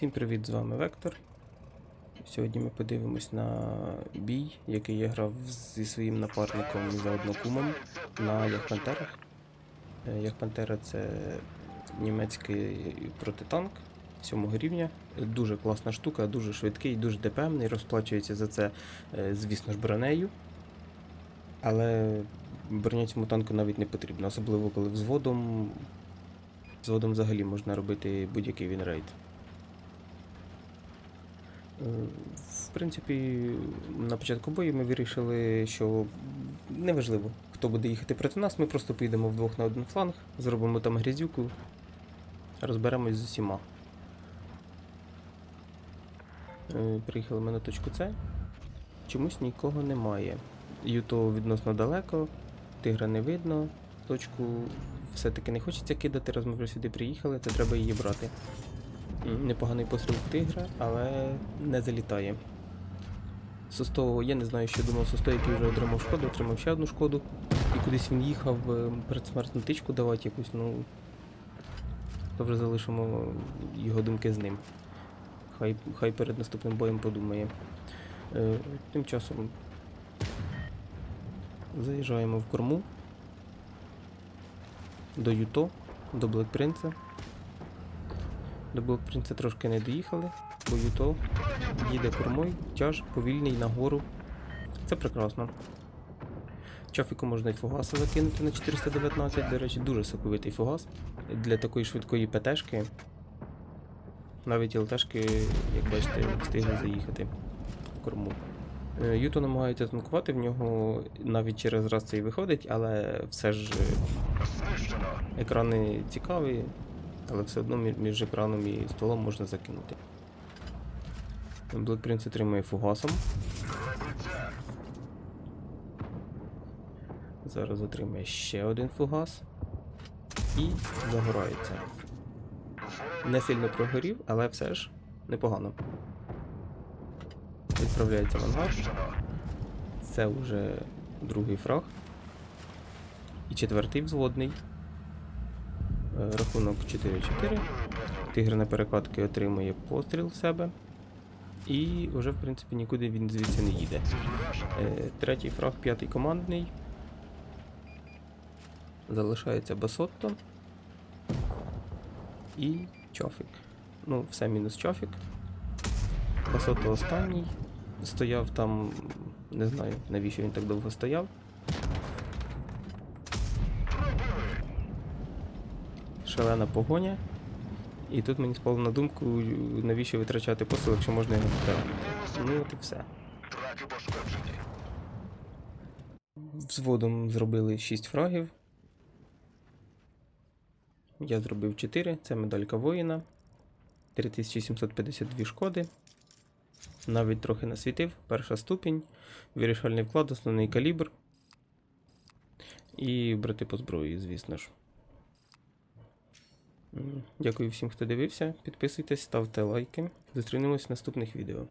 Всім привіт, з вами Вектор. Сьогодні ми подивимось на бій, який я грав зі своїм напарником за однокумом на Яхпантерах. Е, Яхпантера це німецький протитанк 7 рівня. Дуже класна штука, дуже швидкий, дуже ДПМний, розплачується за це, е, звісно ж, бронею. Але броня цьому танку навіть не потрібна, особливо коли взводом. Взводом взагалі можна робити будь-який вінрейд. В принципі, на початку бою ми вирішили, що неважливо, хто буде їхати проти нас, ми просто поїдемо вдвох на один фланг, зробимо там грязюку, розберемось з усіма. Е, Приїхали ми на точку С. Чомусь нікого немає. Юто відносно далеко, тигра не видно, точку все-таки не хочеться кидати, раз ми сюди приїхали, то треба її брати. Непоганий постріл в тигра, але не залітає. Состо, я не знаю, що думав Состо, який вже отримав шкоду, отримав ще одну шкоду. І кудись він їхав е, передсмертну тичку давати якусь, ну. Вже залишимо його думки з ним. Хай, хай перед наступним боєм подумає. Е, тим часом заїжджаємо в корму. До Юто, до Блекпринца. До Блекпринца трошки не доїхали, бо Юто їде кормою, тяж повільний нагору. Це прекрасно. Чафіку можна й фугаса закинути на 419, до речі, дуже соковитий фугас. Для такої швидкої ПТшки. Навіть ЛТшки, як бачите, встигли заїхати в корму. Е, Юто намагається танкувати, в нього навіть через раз це і виходить, але все ж е, екрани цікаві, але все одно між екраном і столом можна закинути. Black Prince отримує фугасом. Зараз отримає ще один фугас. І загорається. Не сильно прогорів, але все ж непогано. Відправляється в ангар. Це вже другий фраг. І четвертий взводний. Е, Рахунок 4-4. Тигр на перекладки отримує постріл в себе. І вже, в принципі, нікуди він звідси не їде. Е, Третій фраг, п'ятий командний. Залишається Басотто. І Чофік. Ну, все мінус Чофік. Басотто останній. Стояв там. Не знаю, навіщо він так довго стояв. Шалена погоня. І тут мені спало на думку, навіщо витрачати посил, якщо можна його втратити. Ну от і все. Взводом зробили 6 фрагів. Я зробив 4, це медалька воїна. 3752 шкоди. Навіть трохи насвітив. Перша ступінь, вирішальний вклад, основний калібр. І брати по зброї, звісно ж. Дякую всім, хто дивився. Підписуйтесь, ставте лайки. Зустрінемось в наступних відео.